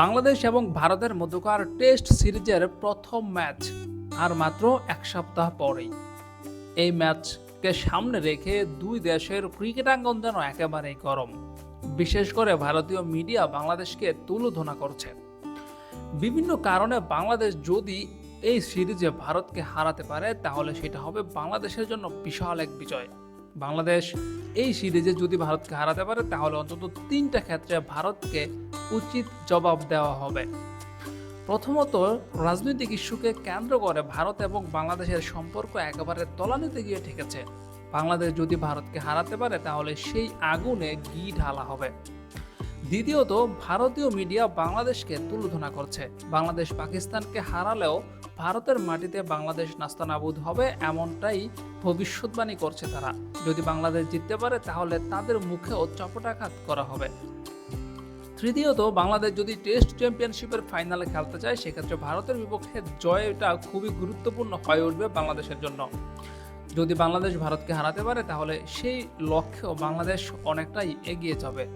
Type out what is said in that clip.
বাংলাদেশ এবং ভারতের মধ্যকার টেস্ট সিরিজের প্রথম ম্যাচ, আর মাত্র এক সপ্তাহ পরেই। এই ম্যাচকে সামনে রেখে দুই দেশের ক্রিকেটাঙ্গন যেন একেবারেই গরম। বিশেষ করে ভারতীয় মিডিয়া বাংলাদেশকে তুলোধনা করছে। বিভিন্ন কারণে বাংলাদেশ যদি এই সিরিজে ভারতকে হারাতে পারে, তাহলে সেটা হবে বাংলাদেশের জন্য বিশাল এক বিজয়। বাংলাদেশ এই সিরিজে যদি ভারতকে হারাতে পারে, তাহলে অন্তত তিনটা ক্ষেত্রে ভারতকে উচিত জবাব দেওয়া হবে। প্রথমত, রাজনৈতিক ইস্যুকে কেন্দ্র করে ভারত এবং বাংলাদেশের সম্পর্ক একেবারে তলানিতে গিয়ে ঠেকেছে। বাংলাদেশ যদি ভারতকে হারাতে পারে, তাহলে সেই আগুনে ঘি ঢালা হবে। দ্বিতীয়ত, ভারতীয় মিডিয়া বাংলাদেশকে তুলোধনা করছে। বাংলাদেশ পাকিস্তানকে হারালেও ভারতের মাটিতে বাংলাদেশ নাস্তানাবুদ হবে এমনটাই ভবিষ্যৎবাণী করছে তারা। যদি বাংলাদেশ জিততে পারে, তাহলে তাদের মুখেও চপটাঘাত করা হবে। তৃতীয়ত, বাংলাদেশ যদি টেস্ট চ্যাম্পিয়নশিপের ফাইনালে খেলতে চায়, সেক্ষেত্রে ভারতের বিপক্ষে জয়টা খুবই গুরুত্বপূর্ণ হয়ে উঠবে বাংলাদেশের জন্য। যদি বাংলাদেশ ভারতকে হারাতে পারে, তাহলে সেই লক্ষ্যেও বাংলাদেশ অনেকটাই এগিয়ে যাবে।